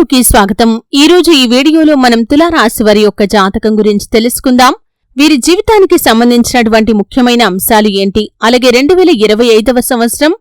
వీడియోకి స్వాగతం. ఈ రోజు ఈ వీడియోలో మనం తులారాశి వారి యొక్క జాతకం గురించి తెలుసుకుందాం. వీరి జీవితానికి సంబంధించినటువంటి ముఖ్యమైన అంశాలు ఏంటి? అలాగే రెండు వేల ఇరవై ఐదవ సంవత్సరం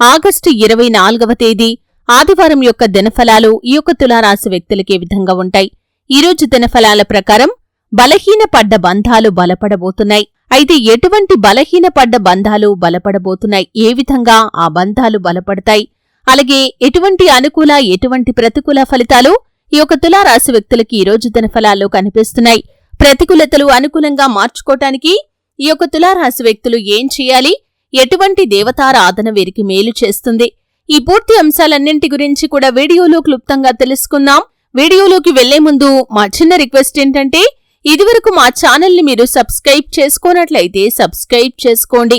ఆగస్టు ఇరవై నాలుగవ తేదీ ఆదివారం యొక్క దినఫలాలు ఈ యొక్క తులారాశి వ్యక్తులకే ఏ విధంగా ఉంటాయి? ఈ రోజు దినఫలాల ప్రకారం బలహీనపడ్డ బంధాలు బలపడబోతున్నాయి. అయితే ఎటువంటి బలహీనపడ్డ బంధాలు బలపడబోతున్నాయి? ఏ విధంగా ఆ బంధాలు బలపడతాయి? అలాగే ఎటువంటి అనుకూల ఎటువంటి ప్రతికూల ఫలితాలు ఈ యొక్క తులారాశి వ్యక్తులకి ఈ రోజు దినఫలాల్లో కనిపిస్తున్నాయి. ప్రతికూలతలు అనుకూలంగా మార్చుకోవటానికి ఈ యొక్క తులారాశి వ్యక్తులు ఏం చేయాలి? ఎటువంటి దేవతారాధన వీరికి మేలు చేస్తుంది? ఈ పూర్తి అంశాలన్నింటి గురించి కూడా వీడియోలో క్లుప్తంగా తెలుసుకుందాం. వీడియోలోకి వెళ్ళే ముందు మా చిన్న రిక్వెస్ట్ ఏంటంటే ఇదివరకు మా ఛానల్ని మీరు సబ్స్క్రైబ్ చేసుకోనట్లయితే సబ్స్క్రైబ్ చేసుకోండి.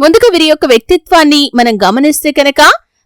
ముందుగా వీరి యొక్క వ్యక్తిత్వాన్ని మనం గమనిస్తే కనుక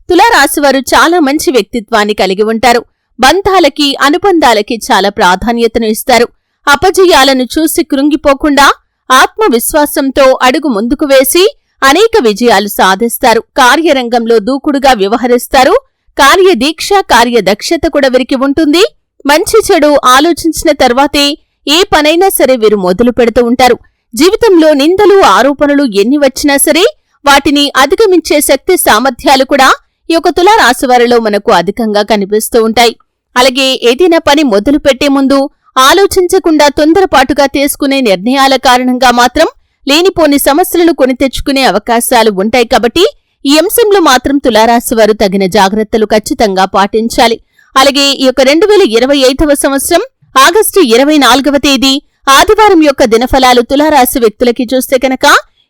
తులారాశివారు చాలా మంచి వ్యక్తిత్వాన్ని కలిగి ఉంటారు. బంధాలకి అనుబంధాలకి చాలా ప్రాధాన్యతను ఇస్తారు. అపజయాలను చూసి కృంగిపోకుండా ఆత్మవిశ్వాసంతో అడుగు ముందుకు వేసి అనేక విజయాలు సాధిస్తారు. కార్యరంగంలో దూకుడుగా వ్యవహరిస్తారు. కార్యదీక్ష కార్యదక్షత కూడా వీరికి ఉంటుంది. మంచి చెడు ఆలోచించిన తర్వాతే ఏ పనైనా సరే వీరు మొదలు పెడుతూ ఉంటారు. జీవితంలో నిందలు ఆరోపణలు ఎన్ని వచ్చినా సరే వాటిని అధిగమించే శక్తి సామర్థ్యాలు కూడా ఈ యొక్క తులారాశివారిలో మనకు అధికంగా కనిపిస్తూ ఉంటాయి. అలాగే ఏదైనా పని మొదలు పెట్టే ముందు ఆలోచించకుండా తొందరపాటుగా తీసుకునే నిర్ణయాల కారణంగా మాత్రం లేనిపోని సమస్యలను కొని తెచ్చుకునే అవకాశాలు ఉంటాయి కాబట్టి ఈ అంశంలో మాత్రం తులారాశి వారు తగిన జాగ్రత్తలు ఖచ్చితంగా పాటించాలి. అలాగే ఈ యొక్క రెండు వేల ఇరవై ఐదవ సంవత్సరం ఆగస్టు ఇరవై నాలుగవ తేదీ ఆదివారం యొక్క దినఫలాలు తులారాశి వ్యక్తులకి చూస్తే కనుక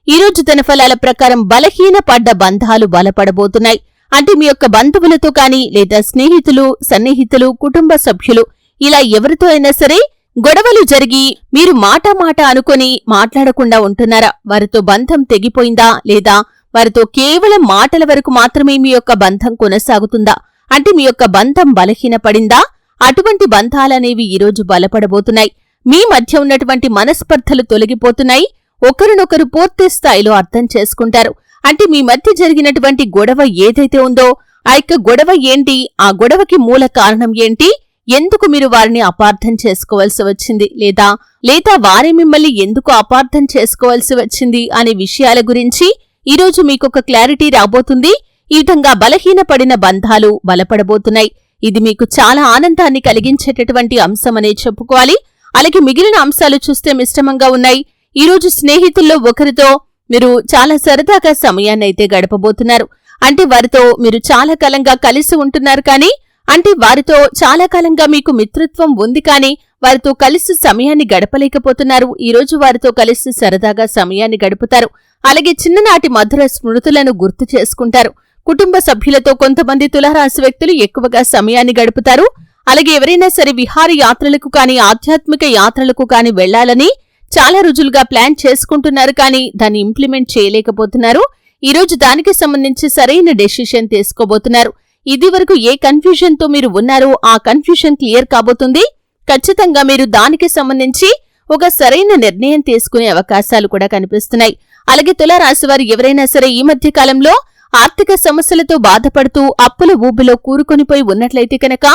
ఈ రోజు దినఫలాల ప్రకారం బలహీన పడ్డ బంధాలు బలపడబోతున్నాయి. అంటే మీ యొక్క బంధువులతో కానీ లేదా స్నేహితులు సన్నిహితులు కుటుంబ సభ్యులు ఇలా ఎవరితో అయినా సరే గొడవలు జరిగి మీరు మాట మాట అనుకొని మాట్లాడకుండా ఉంటున్నారా? వారితో బంధం తెగిపోయిందా? లేదా వారితో కేవలం మాటల వరకు మాత్రమే మీ యొక్క బంధం కొనసాగుతుందా? అంటే మీ యొక్క బంధం బలహీనపడిందా? అటువంటి బంధాలనేవి ఈరోజు బలపడబోతున్నాయి. మీ మధ్య ఉన్నటువంటి మనస్పర్ధలు తొలగిపోతున్నాయి. ఒకరినొకరు పూర్తి స్థాయిలో అర్థం చేసుకుంటారు. అంటే మీ మధ్య జరిగినటువంటి గొడవ ఏదైతే ఉందో ఆ యొక్క గొడవ ఏంటి? ఆ గొడవకి మూల కారణం ఏంటి? ఎందుకు మీరు వారిని అపార్థం చేసుకోవాల్సి వచ్చింది? లేదా లేదా వారి మిమ్మల్ని ఎందుకు అపార్థం చేసుకోవాల్సి వచ్చింది? అనే విషయాల గురించి ఈరోజు మీకొక క్లారిటీ రాబోతుంది. ఈ విధంగా బలహీనపడిన బంధాలు బలపడబోతున్నాయి. ఇది మీకు చాలా ఆనందాన్ని కలిగించేటటువంటి అంశమనే చెప్పుకోవాలి. అలాగే మిగిలిన అంశాలు చూస్తే మిశ్రమంగా ఉన్నాయి. ఈరోజు స్నేహితుల్లో ఒకరితో మీరు చాలా సరదాగా సమయాన్ని అయితే గడపబోతున్నారు. అంటే వారితో మీరు చాలా కాలంగా కలిసి ఉంటున్నారు కానీ అంటే వారితో చాలా కాలంగా మీకు మిత్రత్వం ఉంది కానీ వారితో కలిసి సమయాన్ని గడపలేకపోతున్నారు. ఈ రోజు వారితో కలిసి సరదాగా సమయాన్ని గడుపుతారు. అలాగే చిన్ననాటి మధుర స్మృతులను గుర్తు చేసుకుంటారు. కుటుంబ సభ్యులతో కొంతమంది తులారాశి వ్యక్తులు ఎక్కువగా సమయాన్ని గడుపుతారు. అలాగే ఎవరైనా సరే విహార యాత్రలకు కాని ఆధ్యాత్మిక యాత్రలకు కాని వెళ్ళాలని చాలా రోజులుగా ప్లాన్ చేసుకుంటున్నారు కానీ దాన్ని ఇంప్లిమెంట్ చేయలేకపోతున్నారు. ఈ రోజు దానికి సంబంధించి సరైన డెసిషన్ తీసుకోబోతున్నారు. ఇది వరకు ఏ కన్ఫ్యూజన్తో మీరు ఉన్నారో ఆ కన్ఫ్యూజన్ క్లియర్ కాబోతుంది. ఖచ్చితంగా మీరు దానికి సంబంధించి ఒక సరైన నిర్ణయం తీసుకునే అవకాశాలు కూడా కనిపిస్తున్నాయి. అలాగే తులారాశి వారు ఎవరైనా సరే ఈ మధ్య కాలంలో ఆర్థిక సమస్యలతో బాధపడుతూ అప్పుల ఊబిలో కూరుకొనిపోయి ఉన్నట్లయితే కనుక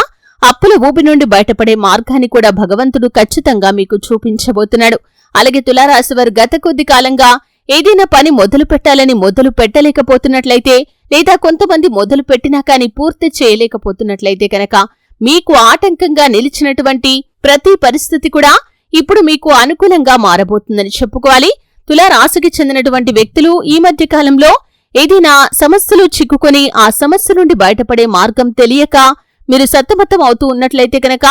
అప్పుల ఊబి నుండి బయటపడే మార్గాన్ని కూడా భగవంతుడు ఖచ్చితంగా మీకు చూపించబోతున్నాడు. అలాగే తులారాశివారు గత కొద్ది కాలంగా ఏదైనా పని మొదలు పెట్టాలని మొదలు పెట్టలేకపోతున్నట్లయితే లేదా కొంతమంది మొదలు పెట్టినా కానీ పూర్తి చేయలేకపోతున్నట్లయితే కనుక మీకు ఆటంకంగా నిలిచినటువంటి ప్రతి పరిస్థితి కూడా ఇప్పుడు మీకు అనుకూలంగా మారబోతుందని చెప్పుకోవాలి. తులారాశికి చెందినటువంటి వ్యక్తులు ఈ మధ్య కాలంలో ఏదైనా సమస్యలు చిక్కుకొని ఆ సమస్య నుండి బయటపడే మార్గం తెలియక మీరు సత్తమత్తం అవుతూ ఉన్నట్లయితే కనుక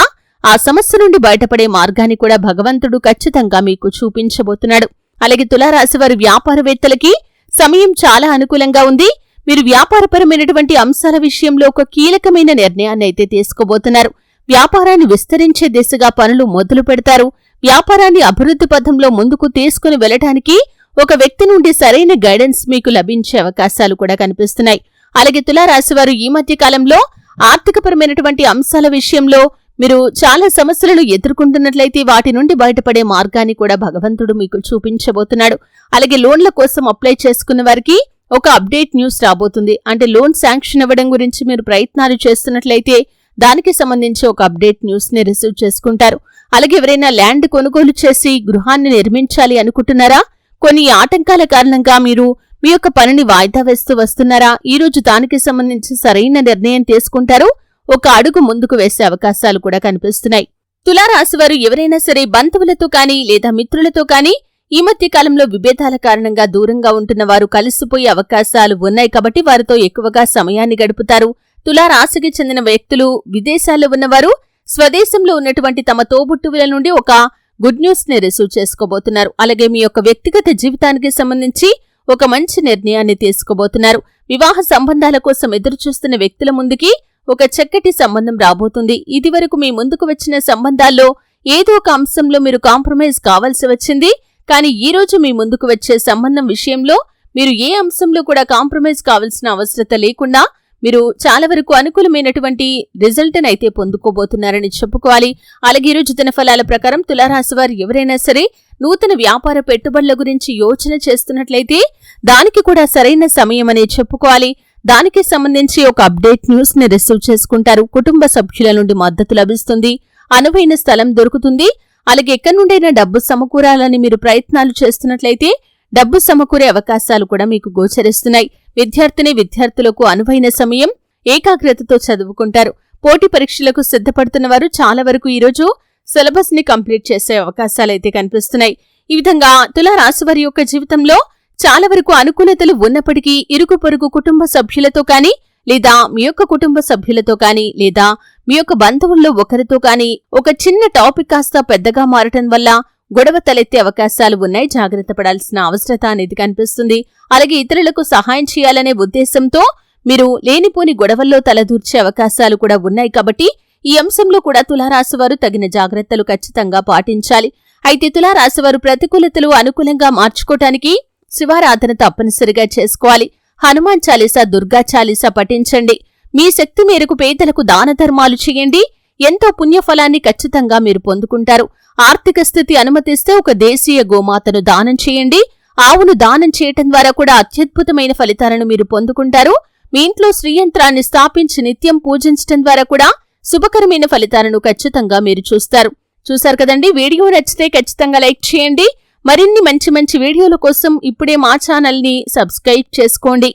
ఆ సమస్య నుండి బయటపడే మార్గాన్ని కూడా భగవంతుడు ఖచ్చితంగా మీకు చూపించబోతున్నాడు. అలాగే తులారాశి వారి వ్యాపారవేత్తలకి సమయం చాలా అనుకూలంగా ఉంది. మీరు వ్యాపారపరమైనటువంటి అంశాల విషయంలో ఒక కీలకమైన నిర్ణయాన్ని అయితే తీసుకోబోతున్నారు. వ్యాపారాన్ని విస్తరించే దిశగా పనులు మొదలు పెడతారు. వ్యాపారాన్ని అభివృద్ధి పథంలో ముందుకు తీసుకుని వెళ్ళడానికి ఒక వ్యక్తి నుండి సరైన గైడెన్స్ మీకు లభించే అవకాశాలు కూడా కనిపిస్తున్నాయి. అలాగే తులారాశివారు ఈ మధ్య కాలంలో ఆర్థికపరమైనటువంటి అంశాల విషయంలో మీరు చాలా సమస్యలను ఎదుర్కొంటున్నట్లయితే వాటి నుండి బయటపడే మార్గాన్ని కూడా భగవంతుడు మీకు చూపించబోతున్నాడు. అలాగే లోన్ల కోసం అప్లై చేసుకున్న వారికి ఒక అప్డేట్ న్యూస్ రాబోతుంది. అంటే లోన్ శాంక్షన్ ఇవ్వడం గురించి మీరు ప్రయత్నాలు చేస్తున్నట్లయితే దానికి సంబంధించి ఒక అప్డేట్ న్యూస్ని రిసీవ్ చేసుకుంటారు. అలాగే ఎవరైనా ల్యాండ్ కొనుగోలు చేసి గృహాన్ని నిర్మించాలి అనుకుంటున్నారా? కొన్ని ఆటంకాల కారణంగా మీరు మీ యొక్క పనిని వాయిదా వేస్తూ వస్తున్నారా? ఈ రోజు దానికి సంబంధించి సరైన నిర్ణయం తీసుకుంటారు? ఒక అడుగు ముందుకు వేసే అవకాశాలు కూడా కనిపిస్తున్నాయి. తులారాశివారు ఎవరైనా సరే బంధువులతో కానీ లేదా మిత్రులతో కానీ ఈ మధ్య కాలంలో విభేదాల కారణంగా దూరంగా ఉంటున్న వారు కలిసిపోయే అవకాశాలు ఉన్నాయి కాబట్టి వారితో ఎక్కువగా సమయాన్ని గడుపుతారు. తులారాశికి చెందిన వ్యక్తులు విదేశాల్లో ఉన్నవారు స్వదేశంలో ఉన్నటువంటి తమ తోబుట్టువుల నుండి ఒక గుడ్ న్యూస్ని రిసీవ్ చేసుకోబోతున్నారు. అలాగే మీ యొక్క వ్యక్తిగత జీవితానికి సంబంధించి ఒక మంచి నిర్ణయాన్ని తీసుకోబోతున్నారు. వివాహ సంబంధాల కోసం ఎదురుచూస్తున్న వ్యక్తుల ముందుకి ఒక చక్కటి సంబంధం రాబోతుంది. ఇదివరకు మీ ముందుకు వచ్చిన సంబంధాల్లో ఏదో ఒక అంశంలో మీరు కాంప్రమైజ్ కావాల్సి వచ్చింది. కానీ ఈ రోజు మీ ముందుకు వచ్చే సంబంధం విషయంలో మీరు ఏ అంశంలో కూడా కాంప్రమైజ్ కావాల్సిన అవసరత లేకుండా మీరు చాలా వరకు అనుకూలమైనటువంటి రిజల్ట్ని అయితే పొందుకోబోతున్నారని చెప్పుకోవాలి. అలాగే ఈరోజు రోజు దినఫలాల ప్రకారం తులారాశి వారు ఎవరైనా సరే నూతన వ్యాపార పెట్టుబడుల గురించి యోచన చేస్తున్నట్లయితే దానికి కూడా సరైన సమయం అనే చెప్పుకోవాలి. దానికి సంబంధించి ఒక అప్డేట్ న్యూస్ని రిసీవ్ చేసుకుంటారు. కుటుంబ సభ్యుల నుండి మద్దతు లభిస్తుంది. అనువైన స్థలం దొరుకుతుంది. అలాగే ఎక్కడి నుండైనా డబ్బు సమకూరాలని మీరు ప్రయత్నాలు చేస్తున్నట్లయితే డబ్బు సమకూరే అవకాశాలు కూడా మీకు గోచరిస్తున్నాయి. విద్యార్థిని విద్యార్థులకు అనువైన సమయం ఏకాగ్రతతో చదువుకుంటారు. పోటీ పరీక్షలకు సిద్ధపడుతున్న వారు చాలా వరకు ఈరోజు సిలబస్ని కంప్లీట్ చేసే అవకాశాలైతే కనిపిస్తున్నాయి. ఈ విధంగా తులారాశి వారి యొక్క జీవితంలో చాలా వరకు అనుకూలతలు ఉన్నప్పటికీ ఇరుకు పొరుగు కుటుంబ సభ్యులతో కానీ లేదా మీ యొక్క కుటుంబ సభ్యులతో కానీ లేదా మీ యొక్క బంధువుల్లో ఒకరితో కానీ ఒక చిన్న టాపిక్ కాస్త పెద్దగా మారటం వల్ల గొడవ తలెత్తే అవకాశాలు ఉన్నాయి. జాగ్రత్త పడాల్సిన అవసరత అనేది కనిపిస్తుంది. అలాగే ఇతరులకు సహాయం చేయాలనే ఉద్దేశంతో మీరు లేనిపోని గొడవల్లో తలదూర్చే అవకాశాలు కూడా ఉన్నాయి. కాబట్టి ఈ అంశంలో కూడా తులారాశివారు తగిన జాగ్రత్తలు ఖచ్చితంగా పాటించాలి. అయితే తులారాశివారు ప్రతికూలతలు అనుకూలంగా మార్చుకోవటానికి శివారాధన తప్పనిసరిగా చేసుకోవాలి. హనుమాన్ చాలీస దుర్గా చాలీస పఠించండి. మీ శక్తి మేరకు పేదలకు దాన ధర్మాలు చేయండి. ఎంతో పుణ్యఫలాన్ని ఖచ్చితంగా మీరు పొందుకుంటారు. ఆర్థిక స్థితి అనుమతిస్తే ఒక దేశీయ గోమాతను దానం చేయండి. ఆవును దానం చేయటం ద్వారా కూడా అత్యద్భుతమైన ఫలితాలను మీరు పొందుకుంటారు. మీ ఇంట్లో శ్రీయంత్రాన్ని స్థాపించి నిత్యం పూజించటం ద్వారా కూడా శుభకరమైన ఫలితాలను ఖచ్చితంగా మీరు చూస్తారు. చూశారు కదండి? వీడియో నచ్చితే ఖచ్చితంగా లైక్ చేయండి. మరిన్ని మంచి మంచి వీడియోల కోసం ఇప్పుడే మా ఛానల్ని సబ్స్క్రైబ్ చేసుకోండి.